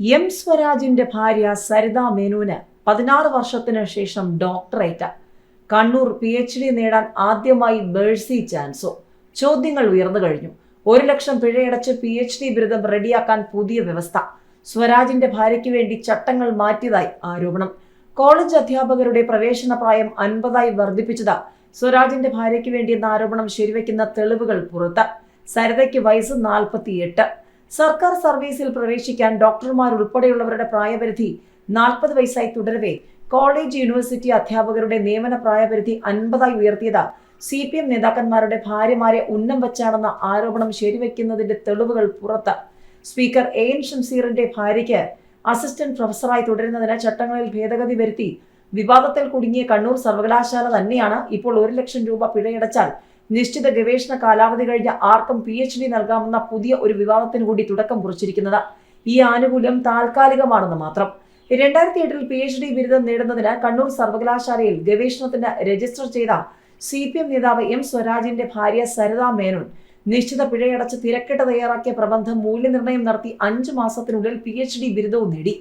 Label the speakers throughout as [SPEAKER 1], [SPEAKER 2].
[SPEAKER 1] M സ്വരാജിന്റെ ഭാര്യ സരിത മേനോന് പതിനാറ് വർഷത്തിന് ശേഷം doctorate. Kannur P H D നേടാൻ ആദ്യമായി ബേഴ്സി ചാൻസോ. ചോദ്യങ്ങൾ ഉയർന്നു കഴിഞ്ഞു. ഒരു ലക്ഷം പിഴയടച്ച് പി എച്ച് ഡി ബിരുദം റെഡിയാക്കാൻ പുതിയ വ്യവസ്ഥ. സ്വരാജിന്റെ ഭാര്യയ്ക്ക് വേണ്ടി ചട്ടങ്ങൾ മാറ്റിയതായി ആരോപണം. കോളേജ് അധ്യാപകരുടെ പ്രവേശന പ്രായം അൻപതായി വർദ്ധിപ്പിച്ചത് സ്വരാജിന്റെ ഭാര്യയ്ക്ക് വേണ്ടി എന്ന ആരോപണം ശരിവെക്കുന്ന തെളിവുകൾ പുറത്ത്. സരിതയ്ക്ക് വയസ്സ് നാൽപ്പത്തിയെട്ട്. സർക്കാർ സർവീസിൽ പ്രവേശിക്കാൻ ഡോക്ടർമാർ ഉൾപ്പെടെയുള്ളവരുടെ പ്രായപരിധി നാൽപ്പത് വയസ്സായി തുടരവേ. കോളേജ് യൂണിവേഴ്സിറ്റി അധ്യാപകരുടെ നിയമന പ്രായപരിധി അൻപതായി ഉയർത്തിയത് സി പി എം നേതാക്കന്മാരുടെ ഭാര്യമാരെ ഉന്നം വച്ചാണെന്ന ആരോപണം ശരിവെക്കുന്നതിന്റെ തെളിവുകൾ പുറത്ത്. സ്പീക്കർ എ എൻ ഷംസീറിന്റെ ഭാര്യയ്ക്ക് അസിസ്റ്റന്റ് പ്രൊഫസറായി തുടരുന്നതിന് ചട്ടങ്ങളിൽ ഭേദഗതി വരുത്തി വിവാദത്തിൽ കുടുങ്ങിയ കണ്ണൂർ സർവകലാശാല തന്നെയാണ് ഇപ്പോൾ ഒരു ലക്ഷം രൂപ പിഴയടച്ചാൽ നിശ്ചിത ഗവേഷണ കാലാവധി കഴിഞ്ഞ ആർക്കും പി എച്ച് ഡി നൽകാമെന്ന പുതിയ ഒരു വിവാദത്തിന് കൂടി തുടക്കം കുറിച്ചിരിക്കുന്നത് ഈ ആനുകൂല്യം താൽക്കാലികമാണെന്ന് മാത്രം. രണ്ടായിരത്തി എട്ടിൽ പി എച്ച് ഡി ബിരുദം നേടുന്നതിന് കണ്ണൂർ സർവകലാശാലയിൽ ഗവേഷണത്തിന് രജിസ്റ്റർ ചെയ്ത സി പി എം നേതാവ് എം സ്വരാജിന്റെ ഭാര്യ സരിത മേനോൻ നിശ്ചിത പിഴയടച്ച് തിരക്കിട്ട് തയ്യാറാക്കിയ പ്രബന്ധം മൂല്യനിർണയം നടത്തി അഞ്ചു മാസത്തിനുള്ളിൽ പി എച്ച് ഡി ബിരുദവും നേടി.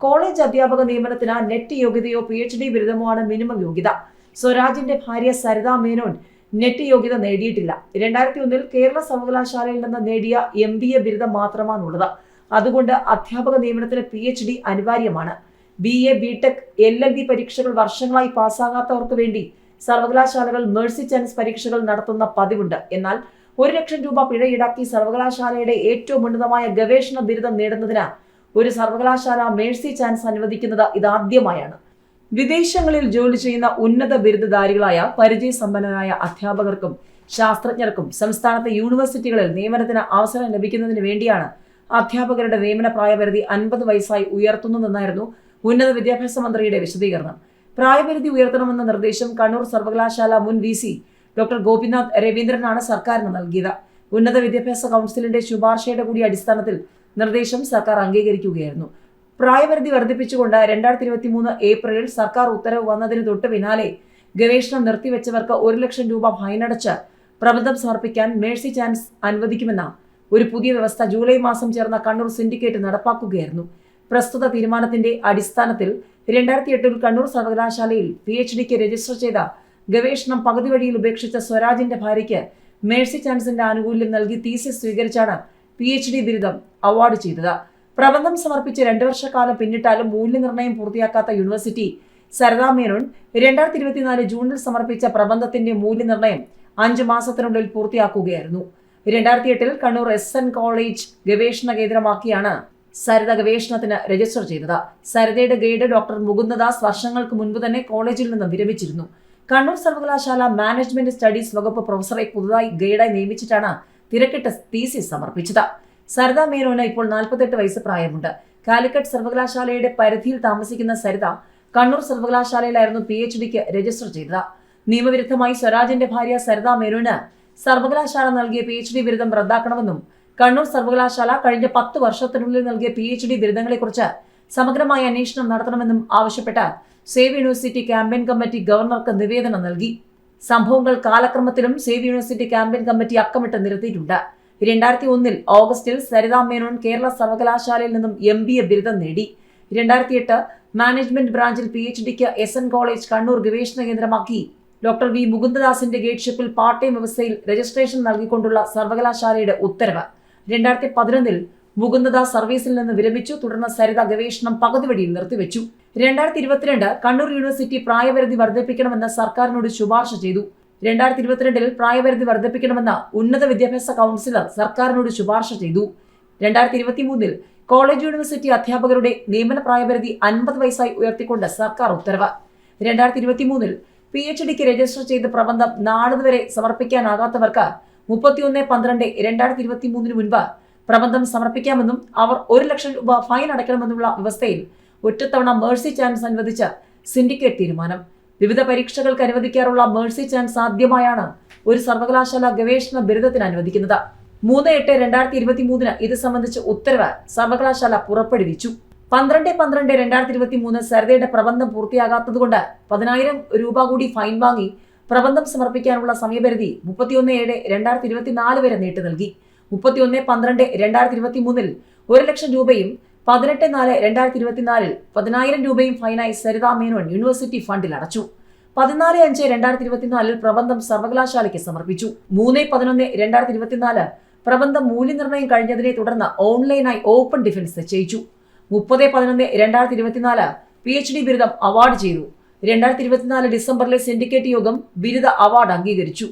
[SPEAKER 1] കോളേജ് അധ്യാപക നിയമനത്തിന് നെറ്റ് യോഗ്യതയോ പി എച്ച് ഡി ബിരുദമോ ആണ് മിനിമം യോഗ്യത. സ്വരാജിന്റെ ഭാര്യ സരിത മേനോൻ നെറ്റ് യോഗ്യത നേടിയിട്ടില്ല. രണ്ടായിരത്തി ഒന്നിൽ കേരള സർവകലാശാലയിൽ നിന്ന് നേടിയ എം ബി എ ബിരുദം മാത്രമാണുള്ളത്. അതുകൊണ്ട് അധ്യാപക നിയമനത്തിന് പി എച്ച് ഡി അനിവാര്യമാണ്. B A B tech L L B പരീക്ഷകൾ വർഷങ്ങളായി പാസ്സാകാത്തവർക്ക് വേണ്ടി സർവകലാശാലകൾ മേഴ്സി ചാൻസ് പരീക്ഷകൾ നടത്തുന്ന പതിവുണ്ട്. എന്നാൽ ഒരു ലക്ഷം രൂപ പിഴ ഈടാക്കി സർവകലാശാലയുടെ ഏറ്റവും ഉന്നതമായ ഗവേഷണ ബിരുദം നേടുന്നതിന് ഒരു സർവകലാശാല മേഴ്സി ചാൻസ് അനുവദിക്കുന്നത് ഇതാദ്യമായാണ്. വിദേശങ്ങളിൽ ജോലി ചെയ്യുന്ന ഉന്നത ബിരുദധാരികളായ പരിചയസമ്പന്നരായ അധ്യാപകർക്കും ശാസ്ത്രജ്ഞർക്കും സംസ്ഥാനത്തെ യൂണിവേഴ്സിറ്റികളിൽ നിയമനത്തിന് അവസരം ലഭിക്കുന്നതിന് വേണ്ടിയാണ് അധ്യാപകരുടെ നിയമന പ്രായപരിധി അൻപത് വയസ്സായി ഉയർത്തുന്നതെന്നായിരുന്നു ഉന്നത വിദ്യാഭ്യാസ മന്ത്രിയുടെ വിശദീകരണം. പ്രായപരിധി ഉയർത്തണമെന്ന നിർദ്ദേശം കണ്ണൂർ സർവകലാശാല മുൻ വി സി ഡോക്ടർ ഗോപിനാഥ് രവീന്ദ്രനാണ് സർക്കാരിന് നൽകിയത്. ഉന്നത വിദ്യാഭ്യാസ കൗൺസിലിന്റെ ശുപാർശയുടെ കൂടി അടിസ്ഥാനത്തിൽ നിർദ്ദേശം സർക്കാർ അംഗീകരിക്കുകയായിരുന്നു. പ്രായപരിധി വർദ്ധിപ്പിച്ചുകൊണ്ട് രണ്ടായിരത്തി ഇരുപത്തി മൂന്ന് ഏപ്രിലിൽ സർക്കാർ ഉത്തരവ് വന്നതിന് തൊട്ട് പിന്നാലെ ഗവേഷണം നിർത്തിവെച്ചവർക്ക് ഒരു ലക്ഷം രൂപ ഫൈനടച്ച് പ്രബന്ധം സമർപ്പിക്കാൻ മേഴ്സി ചാൻസ് അനുവദിക്കുമെന്ന ഒരു പുതിയ വ്യവസ്ഥ ജൂലൈ മാസം ചേർന്ന കണ്ണൂർ സിൻഡിക്കേറ്റ് നടപ്പാക്കുകയായിരുന്നു. പ്രസ്തുത തീരുമാനത്തിന്റെ അടിസ്ഥാനത്തിൽ രണ്ടായിരത്തി എട്ടിൽ കണ്ണൂർ സർവകലാശാലയിൽ പി എച്ച് ഡിക്ക് രജിസ്റ്റർ ചെയ്ത ഗവേഷണം പകുതി വഴിയിൽ ഉപേക്ഷിച്ച സ്വരാജിന്റെ ഭാര്യയ്ക്ക് മേഴ്സി ചാൻസിന്റെ ആനുകൂല്യം നൽകി തീസിസ് സ്വീകരിച്ചാണ് പി എച്ച് ഡി ബിരുദം അവാർഡ് ചെയ്തത്. പ്രബന്ധം സമർപ്പിച്ച് രണ്ടു വർഷക്കാലം പിന്നിട്ടാലും മൂല്യനിർണയം പൂർത്തിയാക്കാത്ത യൂണിവേഴ്സിറ്റി സരദാ മേനോൻ രണ്ടായിരത്തി ഇരുപത്തിനാല് ജൂണിൽ സമർപ്പിച്ച പ്രബന്ധത്തിന്റെ മൂല്യനിർണയം അഞ്ച് മാസത്തിനുള്ളിൽ പൂർത്തിയാക്കുകയായിരുന്നു. രണ്ടായിരത്തി എട്ടിൽ കണ്ണൂർ എസ് എൻ കോളേജ് ഗവേഷണ കേന്ദ്രമാക്കിയാണ് സരിത ഗവേഷണത്തിന് രജിസ്റ്റർ ചെയ്തത്. സരിതയുടെ ഗൈഡ് ഡോക്ടർ മുകുന്ദദാസ് വർഷങ്ങൾക്ക് മുൻപ് തന്നെ കോളേജിൽ നിന്ന് വിരമിച്ചിരുന്നു. കണ്ണൂർ സർവകലാശാല മാനേജ്മെന്റ് സ്റ്റഡീസ് വകുപ്പ് പ്രൊഫസറെ പുതുതായി ഗൈഡായി നിയമിച്ചിട്ടാണ് തിരക്കിട്ട് തീസിസ് സമർപ്പിച്ചത്. സരിത മേനോന് ഇപ്പോൾ നാൽപ്പത്തെട്ട് വയസ്സ് പ്രായമുണ്ട്. കാലിക്കറ്റ് സർവകലാശാലയുടെ പരിധിയിൽ താമസിക്കുന്ന സരിത കണ്ണൂർ സർവകലാശാലയിലായിരുന്നു പി എച്ച് ഡിക്ക് രജിസ്റ്റർ ചെയ്തത്. നിയമവിരുദ്ധമായി സ്വരാജിന്റെ ഭാര്യ സരിത മേനോന് സർവകലാശാല നൽകിയ പി എച്ച് ഡി ബിരുദം റദ്ദാക്കണമെന്നും കണ്ണൂർ സർവകലാശാല കഴിഞ്ഞ പത്ത് വർഷത്തിനുള്ളിൽ നൽകിയ പി എച്ച് ഡി ബിരുദങ്ങളെക്കുറിച്ച് സമഗ്രമായ അന്വേഷണം നടത്തണമെന്നും ആവശ്യപ്പെട്ട് സേവ് യൂണിവേഴ്സിറ്റി ക്യാമ്പയിൻ കമ്മിറ്റി ഗവർണർക്ക് നിവേദനം നൽകി. സംഭവങ്ങൾ കാലക്രമത്തിലും സേവ് യൂണിവേഴ്സിറ്റി ക്യാമ്പയിൻ കമ്മിറ്റി അക്കമിട്ട് നിരത്തിയിട്ടുണ്ട്. രണ്ടായിരത്തി ഒന്നിൽ ഓഗസ്റ്റിൽ സരിതാ മേനോൻ കേരള സർവകലാശാലയിൽ നിന്നും എം ബി എ ബിരുദം നേടി. രണ്ടായിരത്തി എട്ട് മാനേജ്മെന്റ് ബ്രാഞ്ചിൽ പി എച്ച് ഡിക്ക് എസ് എൻ കോളേജ് കണ്ണൂർ ഗവേഷണ കേന്ദ്രമാക്കി. ഡോക്ടർ വി മുകുന്ദദാസിന്റെ ഗേറ്റ്ഷിപ്പിൽ പാർട്ട് ടൈം വ്യവസ്ഥയിൽ രജിസ്ട്രേഷൻ നൽകിക്കൊണ്ടുള്ള സർവകലാശാലയുടെ ഉത്തരവ്. രണ്ടായിരത്തി പതിനൊന്നിൽ മുകുന്ദദാസ് സർവീസിൽ നിന്ന് വിരമിച്ചു. തുടർന്ന് സരിത ഗവേഷണം പകുതി വഴിയിൽ നിർത്തിവെച്ചു. രണ്ടായിരത്തി ഇരുപത്തിരണ്ട് കണ്ണൂർ യൂണിവേഴ്സിറ്റി പ്രായപരിധി വർദ്ധിപ്പിക്കണമെന്ന് സർക്കാരിനോട് ശുപാർശ ചെയ്തു. രണ്ടായിരത്തി ഇരുപത്തിരണ്ടിൽ പ്രായപരിധി വർദ്ധിപ്പിക്കണമെന്ന ഉന്നത വിദ്യാഭ്യാസ കൗൺസിലർ സർക്കാരിനോട് ശുപാർശ ചെയ്തു. രണ്ടായിരത്തി ഇരുപത്തി മൂന്നിൽ കോളേജ് യൂണിവേഴ്സിറ്റി അധ്യാപകരുടെ നിയമന പ്രായപരിധി അൻപത് വയസ്സായി ഉയർത്തിക്കൊണ്ട് സർക്കാർ ഉത്തരവ്. രണ്ടായിരത്തി ഇരുപത്തി പി എച്ച് ഡിക്ക് രജിസ്റ്റർ ചെയ്ത പ്രബന്ധം നാളിതുവരെ സമർപ്പിക്കാനാകാത്തവർക്ക് മുപ്പത്തിയൊന്ന് പന്ത്രണ്ട് രണ്ടായിരത്തി ഇരുപത്തി മൂന്നിന് മുൻപ് പ്രബന്ധം സമർപ്പിക്കാമെന്നും അവർ ഒരു ലക്ഷം രൂപ ഫൈൻ അടയ്ക്കണമെന്നുള്ള വ്യവസ്ഥയിൽ ഒറ്റത്തവണ മേഴ്സി ചാൻസ് അനുവദിച്ച സിൻഡിക്കേറ്റ് തീരുമാനം. വിവിധ പരീക്ഷകൾക്ക് അനുവദിക്കാറുള്ള മേഴ്സി ചാൻസ് ആദ്യമായാണ് ഒരു സർവകലാശാല ഗവേഷണ ബിരുദത്തിന് അനുവദിക്കുന്നത്. മൂന്ന് എട്ട് രണ്ടായിരത്തി ഇരുപത്തി മൂന്നിന് ഇത് സംബന്ധിച്ച് ഉത്തരവ് സർവകലാശാല പുറപ്പെടുവിച്ചു. പന്ത്രണ്ട് പന്ത്രണ്ട് രണ്ടായിരത്തി ഇരുപത്തി മൂന്ന് സരിതയുടെ പ്രബന്ധം പൂർത്തിയാകാത്തതുകൊണ്ട് പതിനായിരം രൂപ കൂടി ഫൈൻ വാങ്ങി പ്രബന്ധം സമർപ്പിക്കാനുള്ള സമയപരിധി മുപ്പത്തിയൊന്ന് ഏഴ് രണ്ടായിരത്തി ഇരുപത്തിനാല് വരെ നീട്ടി നൽകി. മുപ്പത്തിയൊന്ന് പന്ത്രണ്ട് രണ്ടായിരത്തി ഇരുപത്തി മൂന്നിൽ ഒരു ലക്ഷം രൂപയും പതിനെട്ട് നാല് രണ്ടായിരത്തി ഇരുപത്തിനാലിൽ പതിനായിരം രൂപയും ഫൈനായി സരിത മേനോൻ യൂണിവേഴ്സിറ്റി ഫണ്ടിൽ അടച്ചു. പതിനാല് അഞ്ച് രണ്ടായിരത്തി ഇരുപത്തിനാലിൽ പ്രബന്ധം സർവകലാശാലയ്ക്ക് സമർപ്പിച്ചു. മൂന്ന് പതിനൊന്ന് രണ്ടായിരത്തി ഇരുപത്തിനാല് പ്രബന്ധം മൂല്യനിർണയം കഴിഞ്ഞതിനെ തുടർന്ന് ഓൺലൈനായി ഓപ്പൺ ഡിഫൻസ് നിശ്ചയിച്ചു. മുപ്പത് പതിനൊന്ന് രണ്ടായിരത്തി ഇരുപത്തിനാല് പി എച്ച് ഡി ബിരുദം അവാർഡ് ചെയ്തു. രണ്ടായിരത്തി ഇരുപത്തിനാല് ഡിസംബറിലെ സിൻഡിക്കേറ്റ് യോഗം ബിരുദ അവാർഡ് അംഗീകരിച്ചു.